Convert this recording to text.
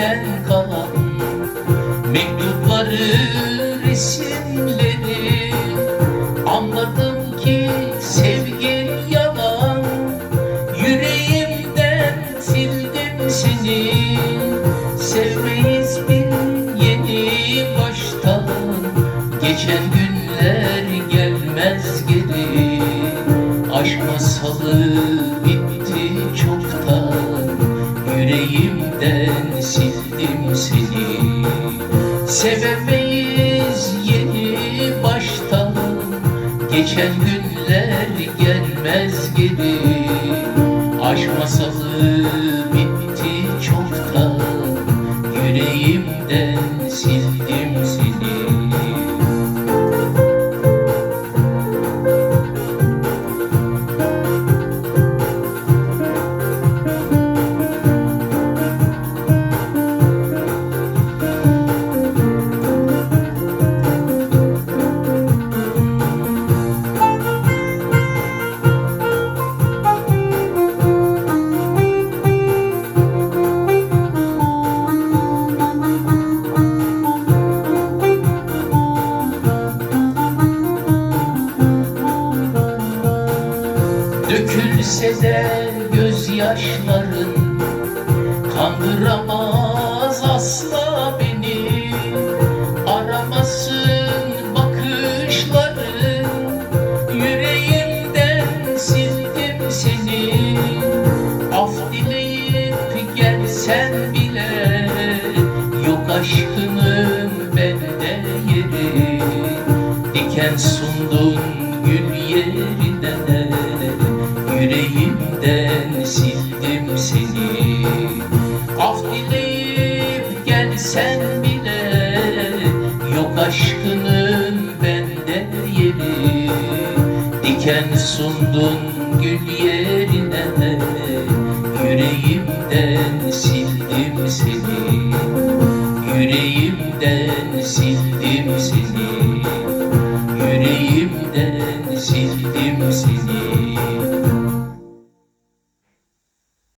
eskiden kalan Mektupları, resimleri. Anladım ki sevgin yalan Yüreğimden sildim seni. Sevmeyiz bir yeni baştan Geçen günler gelmez geri. Aşk masalı seni. Sevemeyiz yeni baştan. Geçen günler gelmez geri Aşk masalı bitti Dökülse de gözyaşların Kandıramaz asla beni. Aramasın bakışların Yüreğimden sildim seni. Af dileyip gelsen bile Yok aşkının bende yeri. Diken sundun gül yerine Yüreğimden sildim seni. Af dileyip gelsen bile Yok aşkının bende yeri. Diken sundun gül yerine Yüreğimden sildim seni. Yüreğimden sildim seni. Yüreğimden sildim seni